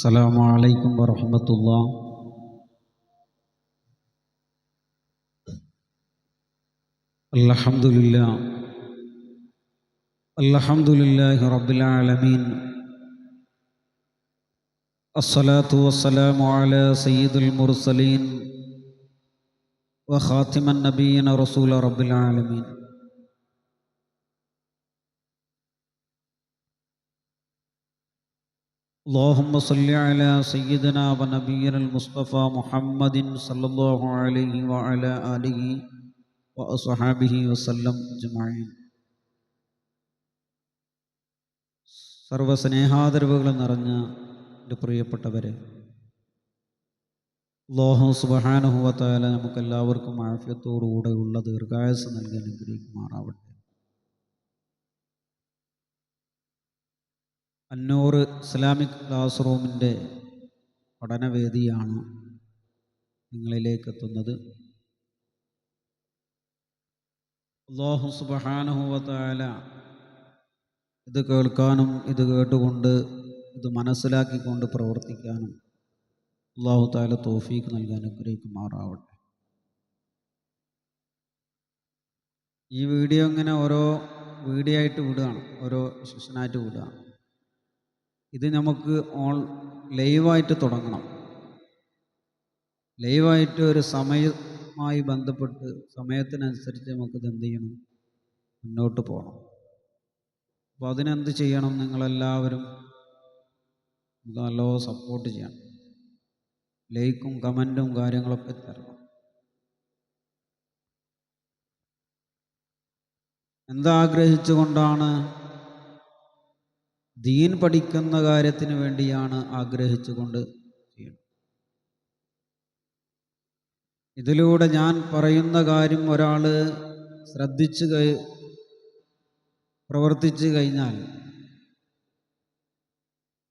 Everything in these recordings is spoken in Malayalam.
السلام عليكم ورحمة الله. الحمد لله الحمد لله رب العالمين. الصلاة والسلام على سيد المرسلين وخاتم النبيين رسول رب العالمين. اللهم صل على سيدنا ونبينا المصطفى محمد صلى الله عليه وعلى آله وأصحابه وسلم أجمعين സർവസ്നേഹാദരവുകൾ നിറഞ്ഞ എൻ്റെ പ്രിയപ്പെട്ടവരെ ലോഹു സുബഹാനുഭവത്തായ നമുക്കെല്ലാവർക്കും ആഫ്യത്തോടുകൂടെയുള്ള ദീർഘായുസ് നൽകി അനുഗ്രഹിക്കുമാറാവട്ടെ അന്നൂറ് ഇസ്ലാമിക് ക്ലാസ് റൂമിന്റെ പഠനവേദിയാണ് നിങ്ങളിലേക്ക് എത്തുന്നത് അള്ളാഹു സുബഹാനുഭവത്തായ ഇത് കേൾക്കാനും ഇത് കേട്ടുകൊണ്ട് ഇത് മനസ്സിലാക്കിക്കൊണ്ട് പ്രവർത്തിക്കാനും അള്ളാഹു താല തോഫീക്ക് നൽകാൻ അനുഗ്രഹിക്കുമാറാവട്ടെ. ഈ വീഡിയോ ഇങ്ങനെ ഓരോ വീഡിയോ ആയിട്ട് വിടുകയാണ് ഓരോ സെഷനായിട്ട് വിടുകയാണ്. ഇത് നമുക്ക് ഓൺ ലൈവായിട്ട് തുടങ്ങണം. ലൈവായിട്ട് ഒരു സമയമായി ബന്ധപ്പെട്ട് സമയത്തിനനുസരിച്ച് നമുക്കിത് എന്ത് ചെയ്യണം? മുന്നോട്ട് പോകണം. അപ്പോൾ അതിനെന്ത് ചെയ്യണം? നിങ്ങളെല്ലാവരും നമുക്ക് നല്ലോണം സപ്പോർട്ട് ചെയ്യണം. ലൈക്കും കമന്റും കാര്യങ്ങളൊക്കെ തരണം. എന്താഗ്രഹിച്ചുകൊണ്ടാണ് ദീൻ പഠിക്കുന്ന കാര്യത്തിന് വേണ്ടിയാണ് ആഗ്രഹിച്ചുകൊണ്ട് ചെയ്യണം ഇതിലൂടെ ഞാൻ പറയുന്ന കാര്യം ഒരാൾ ശ്രദ്ധിച്ചു കൈ പ്രവർത്തിച്ചു കഴിഞ്ഞാൽ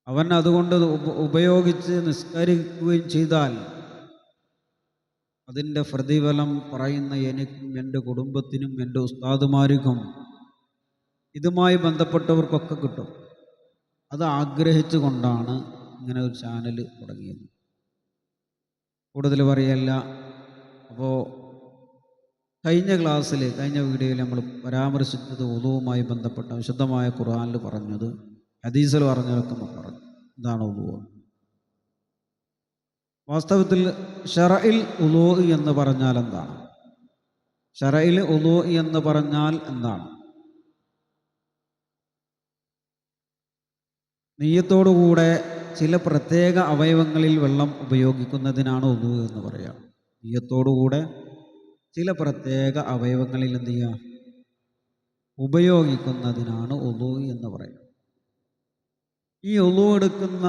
അവൻ അതുകൊണ്ട് ഉപ ഉപയോഗിച്ച് നിസ്കരിക്കുകയും ചെയ്താൽ അതിന്റെ പ്രതിഫലം പറയുന്ന എനിക്കും എന്റെ കുടുംബത്തിനും എന്റെ ഉസ്താദുമാർക്കും ഇതുമായി ബന്ധപ്പെട്ടവർക്കൊക്കെ കിട്ടും. അത് ആഗ്രഹിച്ചുകൊണ്ടാണ് ഇങ്ങനെ ഒരു ചാനൽ തുടങ്ങിയത്. കൂടുതൽ പറയല്ല. അപ്പോൾ കഴിഞ്ഞ ക്ലാസ്സിൽ കഴിഞ്ഞ വീഡിയോയിൽ നമ്മൾ പരാമർശിച്ചത് ഉദവുമായി ബന്ധപ്പെട്ട വിശുദ്ധമായ ഖുർആനിൽ പറഞ്ഞത് ഹദീസിൽ പറഞ്ഞതൊക്കെ നമ്മൾ പറഞ്ഞു. ഇതാണ് ഉദുവ് വാസ്തവത്തിൽ ഷറയിൽ ഉലോ എന്ന് പറഞ്ഞാൽ എന്താണ്? ഷറയിൽ ഉലോ എന്ന് പറഞ്ഞാൽ എന്താണ്? നെയ്യത്തോടുകൂടെ ചില പ്രത്യേക അവയവങ്ങളിൽ വെള്ളം ഉപയോഗിക്കുന്നതിനാണ് ഉദു എന്ന് പറയാം. നെയ്യത്തോടുകൂടെ ചില പ്രത്യേക അവയവങ്ങളിൽ എന്ത് ചെയ്യുക ഉപയോഗിക്കുന്നതിനാണ് ഒതു എന്ന് പറയാം. ഈ ഉളു എടുക്കുന്ന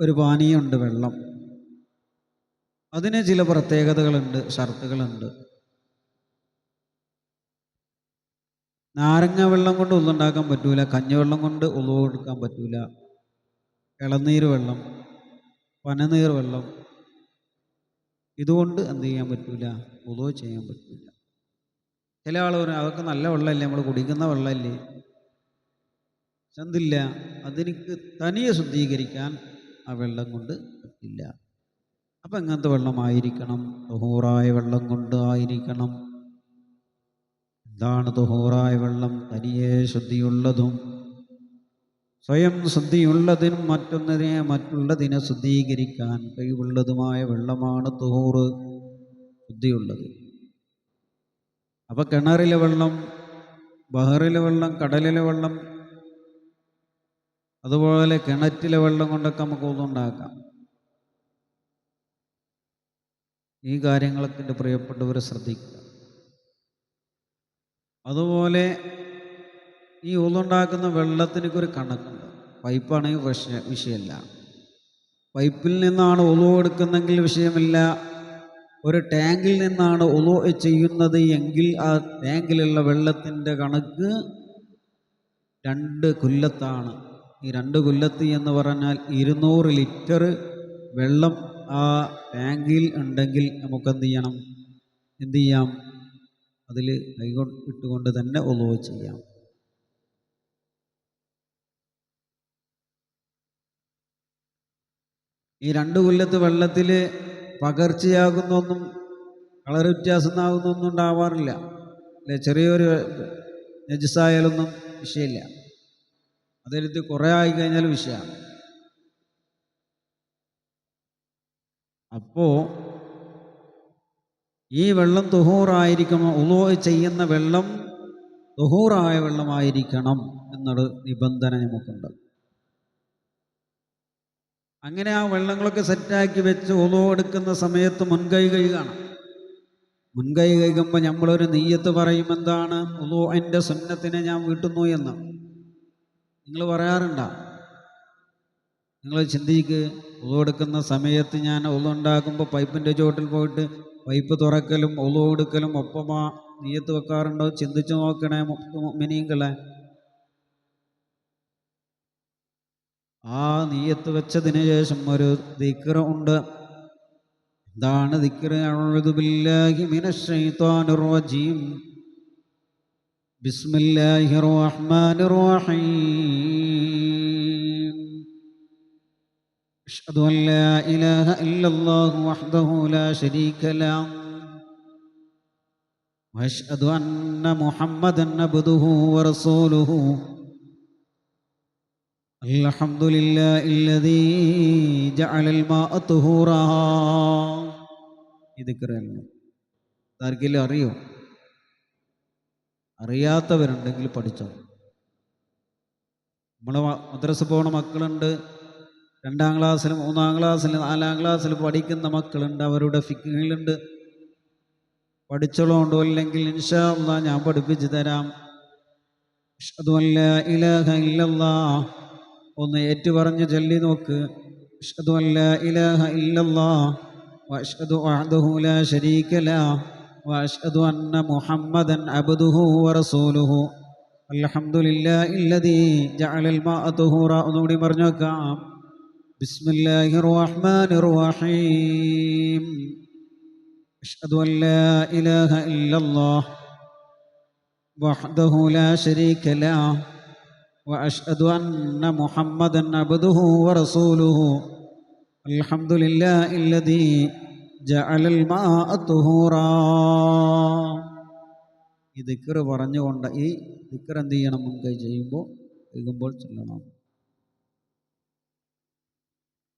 ഒരു പാനീയമുണ്ട് വെള്ളം. അതിന് ചില പ്രത്യേകതകളുണ്ട് ഷർത്തുകളുണ്ട്. നാരങ്ങ വെള്ളം കൊണ്ട് ഉള്ളുണ്ടാക്കാൻ പറ്റൂല കഞ്ഞിവെള്ളം കൊണ്ട് ഉള്ളു കൊടുക്കാൻ പറ്റൂല. ഇളനീർ വെള്ളം പനനീർ വെള്ളം ഇതുകൊണ്ട് എന്ത് ചെയ്യാൻ പറ്റൂല? ഉദോ ചെയ്യാൻ പറ്റൂല. ചില ആൾ അതൊക്കെ നല്ല വെള്ളമല്ലേ നമ്മൾ കുടിക്കുന്ന വെള്ളമല്ലേ? ചന്തില്ല അതെനിക്ക് തനിയെ ശുദ്ധീകരിക്കാൻ ആ വെള്ളം കൊണ്ട് പറ്റില്ല. അപ്പം എങ്ങനത്തെ വെള്ളമായിരിക്കണം? ഹൂറായ വെള്ളം കൊണ്ട് ആയിരിക്കണം. എന്താണ് തുഹൂറായ വെള്ളം തനിയെ ശുദ്ധിയുള്ളതും സ്വയം ശുദ്ധിയുള്ളതിനും മറ്റൊന്നിനെ മറ്റുള്ളതിനെ ശുദ്ധീകരിക്കാൻ കഴിവുള്ളതുമായ വെള്ളമാണ് തുഹൂറ് ശുദ്ധിയുള്ളത്. അപ്പോൾ കിണറിലെ വെള്ളം ബഹറിലെ വെള്ളം കടലിലെ വെള്ളം അതുപോലെ കിണറ്റിലെ വെള്ളം കൊണ്ടൊക്കെ നമുക്ക് ഒന്നുണ്ടാക്കാം ഈ കാര്യങ്ങളൊക്കെ എന്റെ പ്രിയപ്പെട്ടവർ ശ്രദ്ധിക്കുക. അതുപോലെ ഈ ഊന്നുണ്ടാക്കുന്ന വെള്ളത്തിനൊക്കെ കണക്കുണ്ട്. പൈപ്പാണെങ്കിൽ വിഷയ വിഷയമല്ല. പൈപ്പിൽ നിന്നാണ് ഉളു എടുക്കുന്നെങ്കിൽ വിഷയമില്ല. ഒരു ടാങ്കിൽ നിന്നാണ് ഉളു ചെയ്യുന്നത് എങ്കിൽ ആ ടാങ്കിലുള്ള വെള്ളത്തിന്റെ കണക്ക് രണ്ട് കൊല്ലത്താണ്. ഈ രണ്ട് കൊല്ലത്ത് എന്ന് പറഞ്ഞാൽ ഇരുന്നൂറ് ലിറ്റർ വെള്ളം ആ ടാങ്കിൽ ഉണ്ടെങ്കിൽ നമുക്കെന്ത് ചെയ്യണം? എന്ത് ചെയ്യാം? അതിൽ കൈകൊ ഇട്ടുകൊണ്ട് തന്നെ ഒലുവ ചെയ്യാം. ഈ രണ്ട് കൊല്ലത്ത് വെള്ളത്തിൽ പകർച്ചയാകുന്നൊന്നും കളർ വ്യത്യാസമാകുന്നൊന്നും ഉണ്ടാവാറില്ല. അല്ലെ ചെറിയൊരു നജസായാലൊന്നും വിഷയമില്ല. അതെടുത്ത് കുറേ ആയി വിഷയമാണ്. അപ്പോൾ ഈ വെള്ളം തുഹൂറായിരിക്കണം ഉളോ ചെയ്യുന്ന വെള്ളം തുഹൂറായ വെള്ളമായിരിക്കണം എന്നൊരു നിബന്ധന നമുക്കുണ്ട്. അങ്ങനെ ആ വെള്ളങ്ങളൊക്കെ സെറ്റാക്കി വെച്ച് ഉളോ എടുക്കുന്ന സമയത്ത് മുൻകൈ കഴുകണം. മുൻകൈ കഴുകുമ്പോൾ നമ്മളൊരു നെയ്യത്ത് പറയും എന്താണ് ഉളോ എന്റെ സുന്നത്തിനെ ഞാൻ വീട്ടുന്നു എന്ന്. നിങ്ങൾ പറയാറുണ്ടോ? നിങ്ങൾ ചിന്തിക്ക് ഉളവെടുക്കുന്ന സമയത്ത് ഞാൻ ഉളു ഉണ്ടാക്കുമ്പോൾ പൈപ്പിന്റെ ചുവട്ടിൽ പോയിട്ട് പൈപ്പ് തുറക്കലും ഒളു കൊടുക്കലും ഒപ്പമാ നീയത്ത് വെക്കാറുണ്ടോ? ചിന്തിച്ചു നോക്കണേ മിനിങ്ങളെ ആ നീയത്ത് വെച്ചതിന് ശേഷം ഒരു ദിക്ര ഉണ്ട്. എന്താണ് ദിക്ര ബില്ലാഹി റജീം. ബിസ്മില്ലാഹിർ റഹ്മാനിർ റഹീം. أشهد أن لا إله إلا الله وحده لا شريك له وأشهد أن محمدا عبده ورسوله الحمد لله الذي جعل الماء طهورا ذكر الله അറിയോ അറിയാത്തവരുണ്ടെങ്കിൽ പഠിച്ചോ നമ്മളെ മദ്രസ പോണ മക്കളുണ്ട് രണ്ടാം ക്ലാസ്സിൽ മൂന്നാം ക്ലാസ്സിൽ നാലാം ക്ലാസ്സിൽ പഠിക്കുന്ന മക്കളുണ്ട്. അവരുടെ ഫിക്കിലുണ്ട് പഠിച്ചോളോണ്ടോ അല്ലെങ്കിൽ ഇൻഷാ അള്ളാ ഞാൻ പഠിപ്പിച്ചു തരാം. അതുമല്ല ഇലഹ ഇല്ല ഒന്ന് ഏറ്റു പറഞ്ഞ് ചൊല്ലി നോക്ക്. അല്ല ഇലഹ ഇല്ലല്ലാ. വഅഷ്ഹദു ലാ വഅഷ്ഹദു അന്ന മുഹമ്മദൻ വറസൂലുഹു ജഅലൽ ഒന്നുകൂടി പറഞ്ഞു നോക്കാം بسم الله الرحمن الرحيم. أشهد أن لا إله إلا الله وحده لا شريك له وأشهد أن محمدا عبده ورسوله. الحمد لله الذي جعل الماء طهورا. ذكر ദിക്കറ് പറഞ്ഞുകൊണ്ട് ഈ ദിക്കർ എന്ത് ചെയ്യണം? മുൻകൈ ചെയ്യുമ്പോൾ എഴുതുമ്പോൾ ചൊല്ലണം.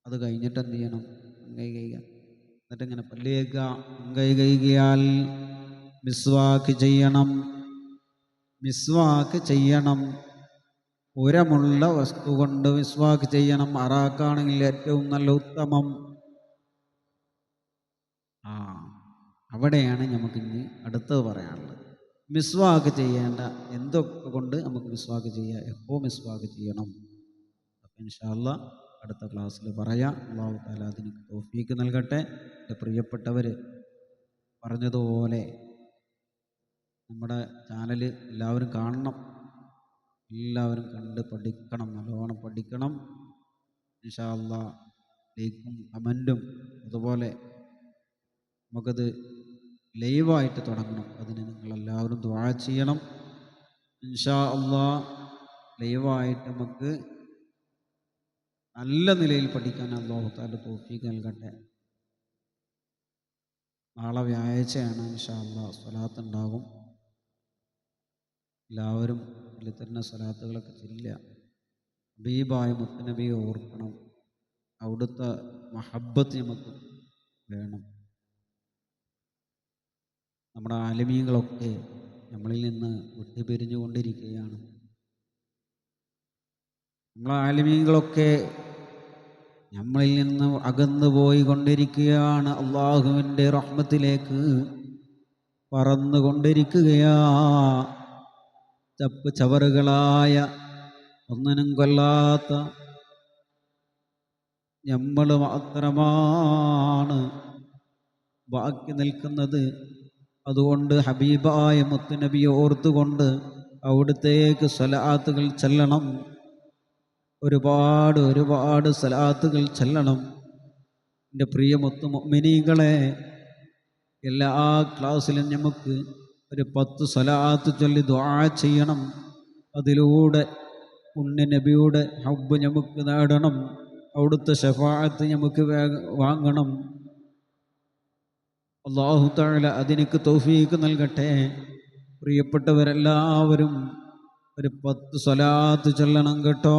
അത് കഴിഞ്ഞിട്ട് എന്ത് ചെയ്യണം? മുൻകൈ കൈക എന്നിട്ട് ഇങ്ങനെ പല്ല് കേൾക്കുക മുൻകൈ കൈകിയാൽ മിസ്വാക്ക് ചെയ്യണം. മിസ്വാക്ക് ചെയ്യണം. ഉരമുള്ള വസ്തു കൊണ്ട് മിസ്വാക്ക് ചെയ്യണം. അറാക്കാണെങ്കിൽ ഏറ്റവും നല്ല ഉത്തമം. ആ അവിടെയാണ് നമുക്ക് ഇനി അടുത്തത് പറയാനുള്ളത്. മിസ്വാക്ക് ചെയ്യേണ്ട എന്തൊക്കെ കൊണ്ട് നമുക്ക് മിസ്വാക്ക് ചെയ്യാം? എപ്പോൾ മിസ്വാക്ക് ചെയ്യണം? അപ്പം ഇൻഷാല്ല അടുത്ത ക്ലാസ്സിൽ പറയാം. അള്ളാഹു താല അതിന് തോഫീക്ക് നൽകട്ടെ. എന്റെ പ്രിയപ്പെട്ടവർ പറഞ്ഞതുപോലെ നമ്മുടെ ചാനൽ എല്ലാവരും കാണണം. എല്ലാവരും കണ്ട് പഠിക്കണം. നല്ലോണം പഠിക്കണം. നിഷാള്ള ലൈക്കും കമന്റും അതുപോലെ നമുക്കത് ലൈവായിട്ട് തുടങ്ങണം. അതിന് നിങ്ങളെല്ലാവരും ദ്വാ ചെയ്യണം. ഇൻഷാ അള്ളാ ലൈവായിട്ട് നമുക്ക് നല്ല നിലയിൽ പഠിക്കാൻ അള്ളാഹു താല തോഫീക്ക് നൽകട്ടെ. നാളെ വ്യാഴാഴ്ചയാണ് ഇൻഷാ അള്ളാ സ്വലാത്ത് ഉണ്ടാകും എല്ലാവരും അതിൽ തന്നെ സ്വലാത്തുകളൊക്കെ ചെല്ലുക ഹബീബായ മുത്തനബിയെ ഓർക്കണം. അവിടുത്തെ മഹബത്ത് നമുക്ക് വേണം. നമ്മുടെ ആലമീകളൊക്കെ നമ്മളിൽ നിന്ന് വിട്ടുപിരിഞ്ഞുകൊണ്ടിരിക്കുകയാണ്. നമ്മളെ ആലമീങ്ങളൊക്കെ നമ്മളിൽ നിന്ന് അകന്നു പോയി കൊണ്ടിരിക്കുകയാണ് അള്ളാഹുവിന്റെ റഹ്മത്തിലേക്ക്. പറന്നുകൊണ്ടിരിക്കുകയാ. ചപ്പ് ചവറുകളായ ഒന്നിനും കൊല്ലാത്ത നമ്മൾ മാത്രമാണ് ബാക്കി നിൽക്കുന്നത്. അതുകൊണ്ട് ഹബീബായ മുത്തുനബിയെ ഓർത്തുകൊണ്ട് അവിടുത്തേക്ക് സ്വലാത്തുകൾ ചെല്ലണം. ഒരുപാട് ഒരുപാട് സലാത്തുകൾ ചെല്ലണം. എന്റെ പ്രിയ മുത്തു മിനികളെ എല്ലാ ക്ലാസ്സിലും നമുക്ക് ഒരു പത്ത് സലാത്ത് ചൊല്ലി ദ്വാ ചെയ്യണം. അതിലൂടെ ഉണ്ണി നബിയുടെ ഹബ്ബ് നമുക്ക് നേടണം. അവിടുത്തെ ഷഫാഅത്ത് നമുക്ക് വാങ്ങണം. അള്ളാഹു താഴ അതിനക്ക് തൗഫീക്ക് നൽകട്ടെ. പ്രിയപ്പെട്ടവരെല്ലാവരും ഒരു പത്ത് സ്വലാത്ത് ചൊല്ലണം കേട്ടോ.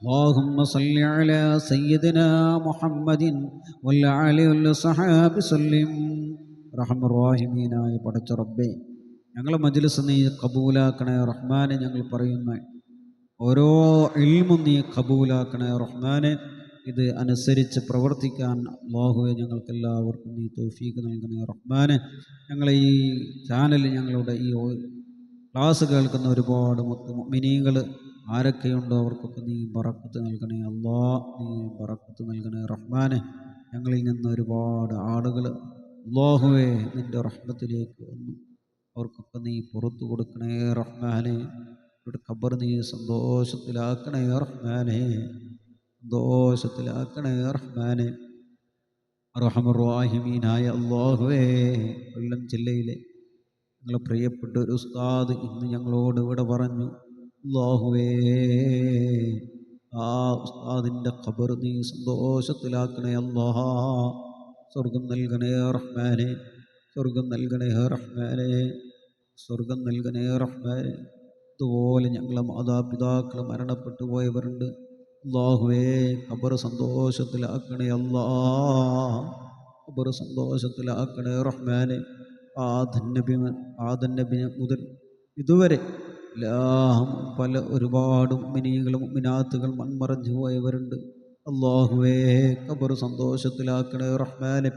اللهم صل على سيدنا محمد والآل والصحاب سلم റഹ്മ റഹീമീനായ പടച്ച റബ്ബേ ഞങ്ങളെ മജ്ലിസ് നീ കബൂലാക്കണേ റഹ്മാനെ ഞങ്ങൾ പറയുന്ന ഓരോ ഇൽമും നീ കബൂലാക്കണേ റഹ്മാനെ ഇത് അനുസരിച്ച് പ്രവർത്തിക്കാൻ അള്ളാഹുവെ ഞങ്ങൾക്കെല്ലാവർക്കും നീ തൗഫീക്ക് നൽകണേ റഹ്മാനെ ഞങ്ങളെ ഈ ചാനൽ ഞങ്ങളുടെ ഈ ഓ- ക്ലാസ് കേൾക്കുന്ന ഒരുപാട് മിനിങ്ങൾ ആരൊക്കെയുണ്ടോ അവർക്കൊക്കെ നീ ബറക്കത്ത് നൽകണേ. അള്ളാ നീ ബറക്കത്ത് നൽകണേ. റഹ്മാനെ ഞങ്ങളിൽ നിന്ന് ഒരുപാട് ആളുകൾ അള്ളാഹുവേ നിന്റെ റഹ്മത്തിലേക്ക് വന്നു. അവർക്കൊക്കെ നീ പുറത്തു കൊടുക്കണേ. റഹ്മാനെ ഇവിടെ ഖബർ നീ സന്തോഷത്തിലാക്കണേ. റഹ്മാനെ സന്തോഷത്തിലാക്കണേ. റഹ്മാനെ റഹമുറാഹിമീനായ അള്ളാഹുവേ കൊല്ലം ജില്ലയിലെ ഞങ്ങളെ പ്രിയപ്പെട്ട ഒരു ഉസ്താദ് ഇന്ന് ഞങ്ങളോട് ഇവിടെ പറഞ്ഞു. അള്ളാഹുവേ. ആ ഉസ്താദിന്റെ ഖബർ നീ സന്തോഷത്തിലാക്കണേ അല്ലാഹ സ്വർഗം നൽകണേ റഹ്മാനെ. സ്വർഗം നൽകണേ റഹ്മാനെ. സ്വർഗം നൽകണേ റഹ്മാനെ. ഇതുപോലെ ഞങ്ങളെ മാതാപിതാക്കൾ മരണപ്പെട്ടു പോയവരുണ്ട്. അള്ളാഹുവേ ഖബർ സന്തോഷത്തിലാക്കണേ അല്ലാ ഖബർ സന്തോഷത്തിലാക്കണേ റഹ്മാനെ. ആദൻ നബി നബി മുതൽ ഇതുവരെ എല്ലാം പല ഒരുപാട് മിനികളും മിനാത്തുകൾ മൺമറഞ്ഞു പോയവരുണ്ട്. അള്ളാഹുവേ ഖബർ സന്തോഷത്തിലാക്കണേ റഹ്മാനെ.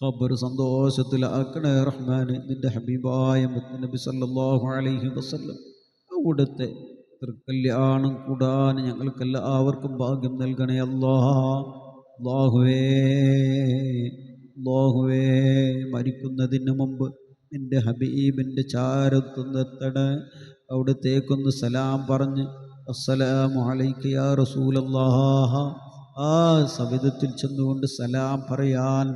ഖബർ സന്തോഷത്തിലാക്കണേ റഹ്മാന്. നിന്റെ ഹബീബായ മുത്തനബി സല്ലാഹു അലൈഹി വസല്ലം. അവിടുത്തെ തൃക്കല്യാണം കൂടാൻ ഞങ്ങൾക്കെല്ലാവർക്കും ഭാഗ്യം നൽകണേ അല്ലാ. അള്ളാഹുവേ അള്ളാഹുവേ മരിക്കുന്നതിന് മുമ്പ് നിന്റെ ഹബീബിന്റെ ചാരത്തുന്നെത്തണേ അവിടത്തേക്കൊന്ന് സലാം പറഞ്ഞ് അസ്സലാമു യാ ആ സവിധത്തിൽ ചെന്നുകൊണ്ട് സലാം പറയാൻ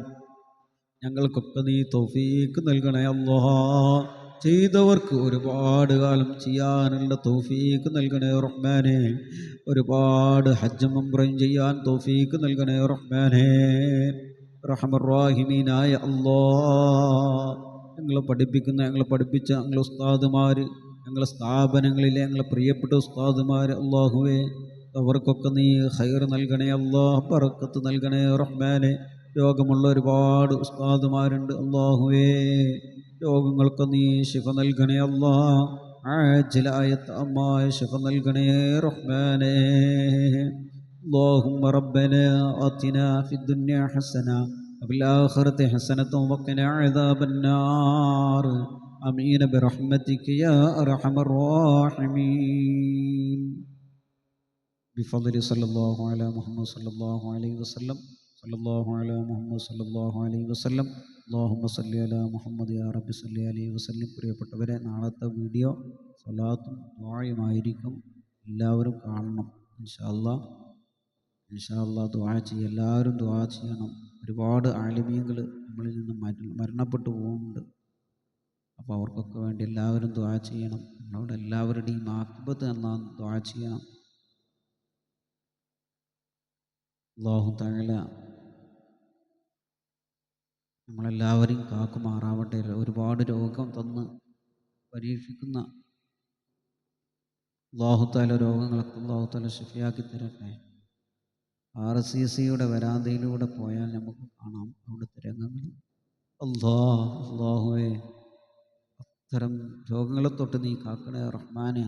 ഞങ്ങൾക്കൊക്കെ നീ തൗഫീക്ക് നൽകണേ അല്ലാ ചെയ്തവർക്ക് ഒരുപാട് കാലം ചെയ്യാനുള്ള തൗഫീക്ക് നൽകണേ റഹ്മാനെ. ഒരുപാട് ഹജ്ജും ഉംറയും ചെയ്യാൻ തൗഫീക്ക് നൽകണേ റഹ്മാനെ. റഹമറാഹിമീനായ അല്ലാ ഞങ്ങളെ പഠിപ്പിക്കുന്ന ഞങ്ങളെ പഠിപ്പിച്ച ഞങ്ങളെ ഉസ്താദുമാർ ഞങ്ങളെ സ്ഥാപനങ്ങളിലെ ഞങ്ങളെ പ്രിയപ്പെട്ട ഉസ്താദുമാർ അള്ളാഹുവേ അവർക്കൊക്കെ നീ ഹൈർ നൽകണേ അല്ലാ പറക്കത്ത് നൽകണേ റഹ്മാനെ രോഗമുള്ള ഒരുപാട് ഉസ്താദുമാരുണ്ട് അള്ളാഹുവേ രോഗങ്ങൾക്ക് നീ ശിഫ നൽകണേ അല്ലാ ആജിലായ അമ്മായ ശിഫ നൽകണേ റഹ്മാനേ اللهم ربنا آتنا في الدنيا حسنة وفي الآخرة حسنة وقنا عذاب النار آمين برحمتك يا أرحم الراحمين بفضل صلى الله على محمد صلى الله عليه وسلم صلى الله على محمد صلى الله عليه وسلم اللهم صل على محمد يا رب صل عليه وسلم പ്രിയപ്പെട്ടവരെ നാളത്തെ വീഡിയോ സ്വലാത്തും ദ്വായുമായിരിക്കും എല്ലാവരും കാണണം ഇൻഷാ അല്ലാഹ് ഇൻഷാല്ലാ ദുആ ചെയ്യുക എല്ലാവരും ദുആ ചെയ്യണം ഒരുപാട് ആലിമീങ്ങൾ നമ്മളിൽ നിന്ന് മര- മരണപ്പെട്ടു പോകുന്നുണ്ട് അപ്പോൾ അവർക്കൊക്കെ വേണ്ടി എല്ലാവരും ദ്വാ ചെയ്യണം. നമ്മളോട് എല്ലാവരുടെയും ആക്ബത്ത് എന്നാൽ ദ്വാ ചെയ്യണം. അള്ളാഹു തഴല നമ്മളെല്ലാവരെയും കാക്കുമാറാവട്ടെ. ഒരുപാട് രോഗം തന്ന് പരീക്ഷിക്കുന്ന അള്ളാഹുത്താല രോഗങ്ങളൊക്കെ അള്ളാഹുത്താല ഷിഫിയാക്കി തരട്ടെ. ആർ സി സിയുടെ വരാന്തയിലൂടെ പോയാൽ നമുക്ക് കാണാം അവിടുത്തെ രംഗങ്ങൾ. അല്ലാ അള്ളാഹുവേ അത്തരം രോഗങ്ങളെ തൊട്ട് നീ കാക്കണേ റഹ്മാനെ.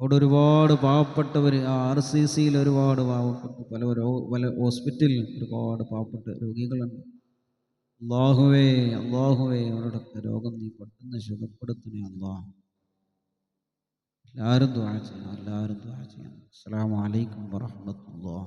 അവിടെ ഒരുപാട് പാവപ്പെട്ടവർ ആ ആർ സി സിയിൽ ഒരുപാട് പാവപ്പെട്ട് പല രോഗ പല ഹോസ്പിറ്റലിലും ഒരുപാട് പാവപ്പെട്ട രോഗികളുണ്ട്. അള്ളാഹുവേ അള്ളാഹുവേ അവരുടെ രോഗം നീ പെട്ടെന്ന് സുഖപ്പെടുത്തണേ അള്ളാഹ് എല്ലാവരും ദ്വാ ചെയ്യണം എല്ലാവരും ദ്വാ ചെയ്യണം. അസ്സാം വലൈക്കും വാഹമത്തല്ലാ